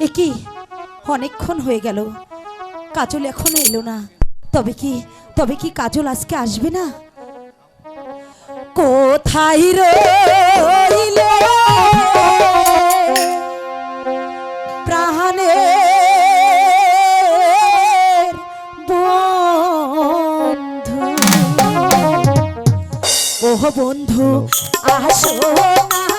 এ কি অনেকক্ষণ হয়ে গেল। কাজল এখনও এলো না। তবে কি তবে কি কাজল আজকে আসবে না? কোথায় রইলে? প্রাণে বন্ধু। ওহ বন্ধু, আসো না।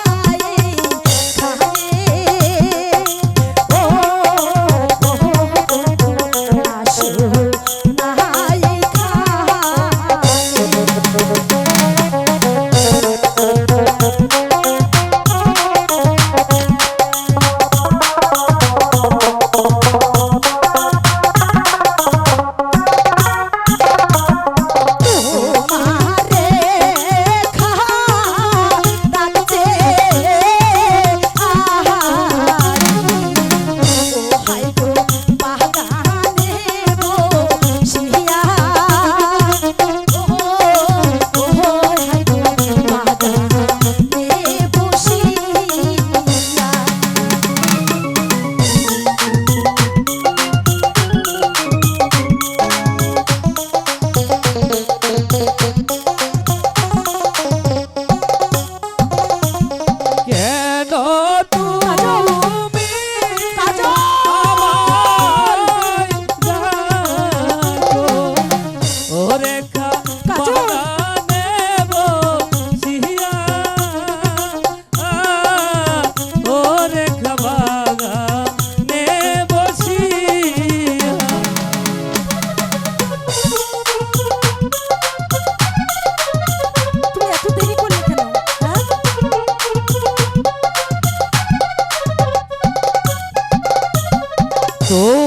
Oh.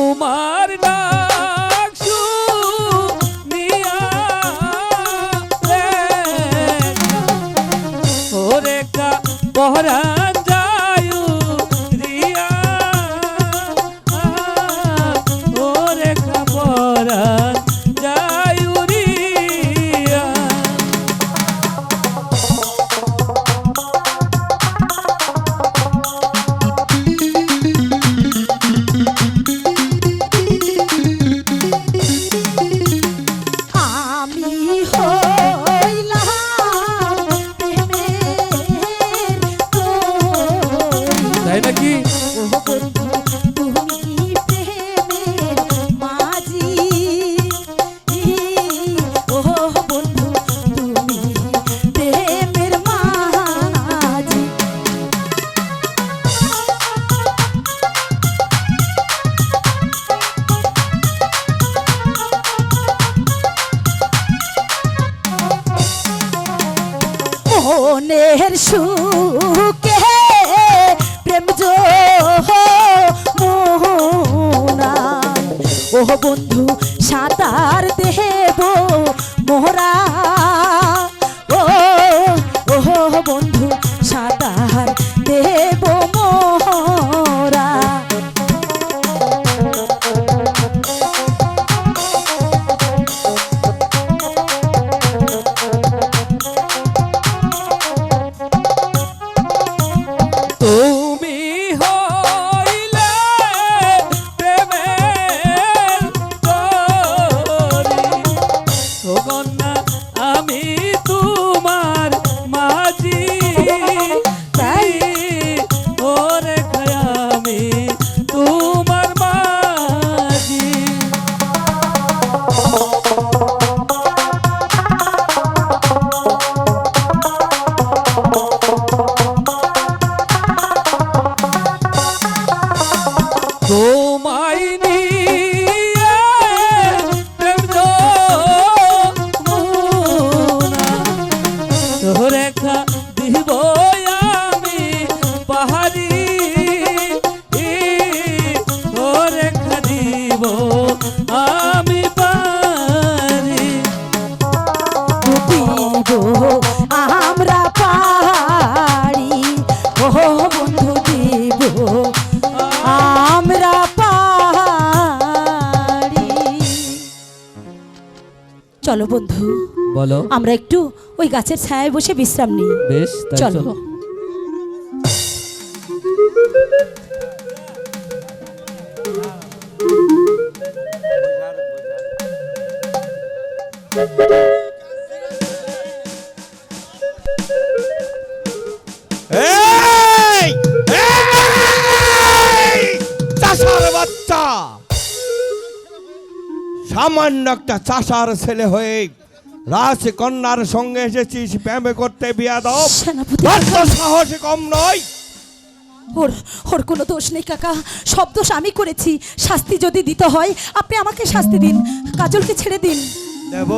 machuquei চলো বন্ধু। বলো। আমরা একটু ওই গাছের ছায়ায় বসে বিশ্রাম নিই। বেশ চলো। Thank you. সামান্য একটা চাষার ছেলে হয়ে রাজকন্যার সঙ্গে এসেছিস প্রেমে করতে বিয়া দাও সাহস কম নয়। ওর ওর কোনো দোষ নেই কাকা। সব দোষ আমি করেছি। শাস্তি যদি দিতে হয় আপনি আমাকে শাস্তি দিন। কাজলকে ছেড়ে দিন। দেব।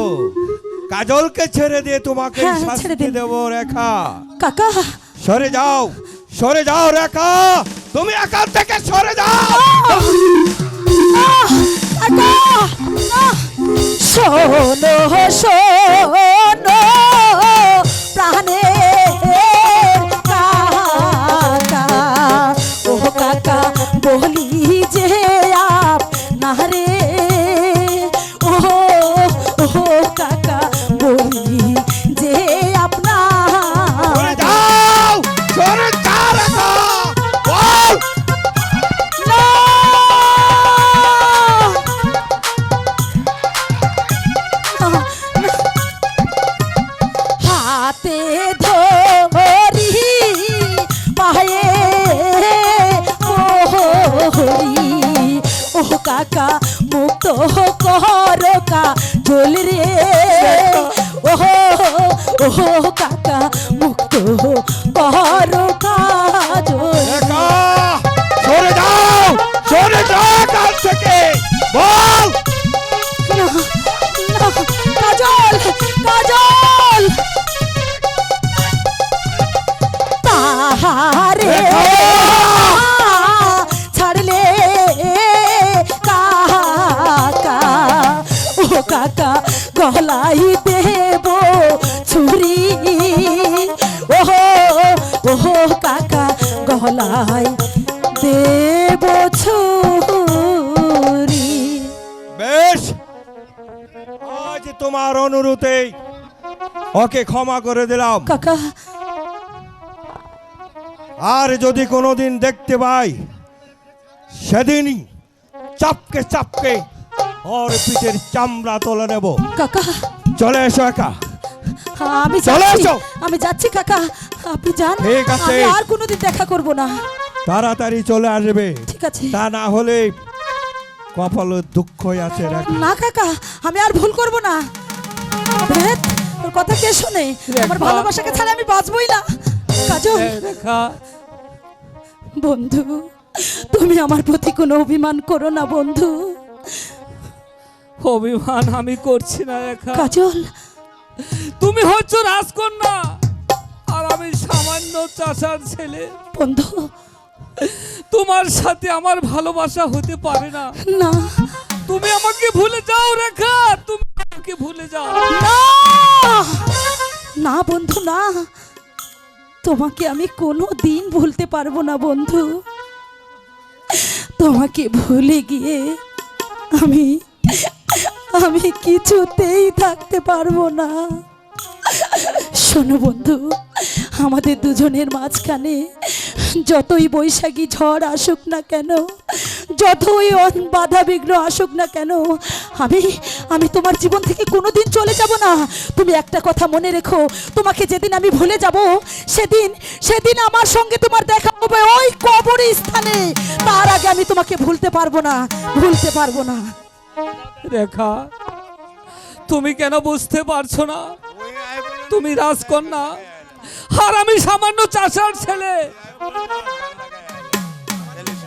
কাজলকে ছেড়ে দিয়ে তোমাকে হ্যাঁ, শাস্তি। দেব রেখা। কাকা। সরে যাও সরে যাও রেখা। তুমি এখান থেকে সরে যাও। শোনো শোনো কাকা মুক্ত কর কা জল রে। ওহো ওহো গলাই দেব ছুরি। ওহো ওহো কাকা গলাই দেব ছুরি। বেশ আজ তোমার অনুরোধে ওকে ক্ষমা করে দিলাম। কাকা। আর যদি কোনোদিন দেখতে পাই সেদিনই চাপকে চাপকে ওর পিঠের চামড়া তুলে নেব। কাকা চলে এসো একা। আমি চলে এসো। আমি যাচ্ছি কাকা। আপনি যান। ঠিক আছে। আমি আর কোনোদিন দেখা করব না। তাড়াতাড়ি চলে আসবে। ঠিক আছে। তা না হলে কপালে দুঃখই আছে রাখি। না কাকা আমি আর ভুল করব না। ভেদ, তোর কথা কে শোনে? আমার ভালোবাসাকে ছাড়া আমি বাঁচবই না। কাজল। বন্ধু তুমি আমার প্রতি কোনো অভিমান করো না বন্ধু। অভিমান আমি করছি না রেখা কাজল। তুমি হচ্ছ রাজকন্যা। আর আমি সামান্য চাষার ছেলে। বন্ধু। তোমার সাথে আমার ভালোবাসা হতে পারে না। না। তুমি আমাকে ভুলে যাও রেখা। তুমি আমাকে ভুলে যাও। না। না বন্ধু না। তোমাকে আমি কোনো দিন ভুলতে পারব না বন্ধু। তোমাকে ভুলে গিয়ে আমি আমি কিছুতেই থাকতে পারব না। শোনো বন্ধু, আমাদের দুজনের মাঝখানে যতই বৈশাখী ঝড় আসুক না কেন, যতই বাধা বিঘ্ন আসুক না কেন, আমি আমি তোমার জীবন থেকে কোনো দিন চলে যাব না। তুমি একটা কথা মনে রেখো, তোমাকে যেদিন আমি ভুলে যাব, সেদিন সেদিন আমার সঙ্গে তোমার দেখা হবে ওই কবর স্থানে তার আগে আমি তোমাকে ভুলতে পারব না, ভুলতে পারব না। রেখা তুমি কেন বুঝতে পারছ না? তুমি রাজকন্যা আর আমি সামান্য চাষার ছেলে।